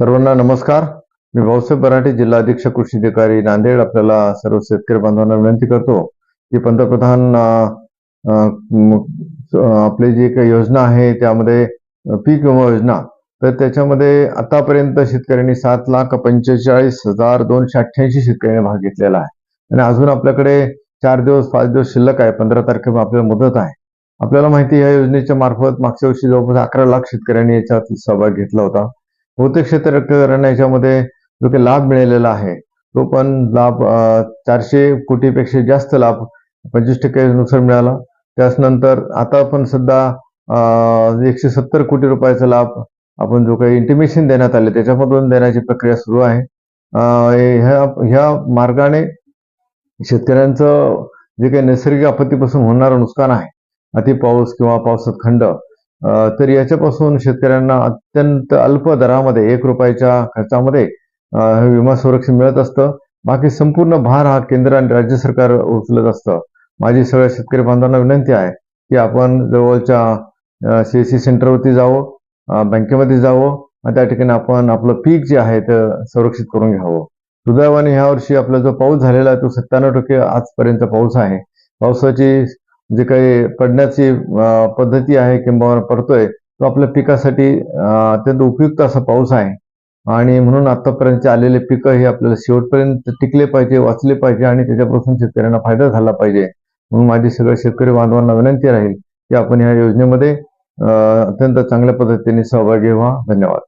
सर्वांना नमस्कार. मी भाऊसाहेब बराटे जिल्हा अधीक्षक कृषी अधिकारी नांदेड. आपल्याला सर्व शेतकरी बांधवांना विनंती करतो की पंतप्रधान आपली जी काही योजना आहे त्यामध्ये पीक विमा योजना. तर त्याच्यामध्ये आतापर्यंत शेतकऱ्यांनी सात लाख पंचेचाळीस हजार दोनशे अठ्ठ्याऐंशी शेतकऱ्यांनी भाग घेतलेला आहे. आणि अजून आपल्याकडे चार दिवस पाच दिवस शिल्लक आहे पंधरा तारखेला आपल्याला मुदत आहे. आपल्याला माहिती या योजनेच्या मार्फत मागच्या वर्षी जवळपास अकरा लाख शेतकऱ्यांनी याच्यात सहभाग घेतला होता. बहुतेक शेतकऱ्यांना याच्यामध्ये जो काही लाभ मिळालेला आहे तो पण लाभ चारशे कोटीपेक्षा जास्त लाभ पंचवीस टक्क्यानुसार मिळाला. त्याचनंतर आता पण सध्या एकशे सत्तर कोटी रुपयाचा लाभ आपण जो काही इंटिमेशन देण्यात आले त्याच्यामधून देण्याची प्रक्रिया सुरू आहे. ह्या ह्या मार्गाने शेतकऱ्यांचं जे काही नैसर्गिक आपत्तीपासून होणारं नुकसान आहे अति पाऊस किंवा पावसात खंड तर याच्यापासून शेतकऱ्यांना अत्यंत अल्प दरामध्ये एक रुपयाच्या खर्चामध्ये विमा संरक्षण मिळत असतं. बाकी संपूर्ण भार हा केंद्र आणि राज्य सरकार उचलत असतं. माझी सगळ्या शेतकरी बांधवांना विनंती आहे की आपण जवळच्या सी सी सेंटरवरती जावं बँकेमध्ये जावं आणि त्या ठिकाणी आपण आपलं पीक जे आहे ते संरक्षित करून घ्यावं. सुदैवाने ह्या वर्षी आपला जो पाऊस झालेला आहे तो सत्त्याण्णव टक्के आजपर्यंत पाऊस आहे. पावसाची जे काही पडण्याची पद्धती आहे किंवा पडतोय तो आपल्या पिकासाठी अत्यंत उपयुक्त असा पाऊस आहे. आणि म्हणून आतापर्यंत आलेले पिकं हे आपल्याला शेवटपर्यंत टिकले पाहिजे वाचले पाहिजे आणि त्याच्यापासून शेतकऱ्यांना फायदा झाला पाहिजे. म्हणून माझी सगळ्या शेतकरी बांधवांना विनंती राहील की आपण या योजनेमध्ये अत्यंत चांगल्या पद्धतीने सहभागी व्हा. धन्यवाद.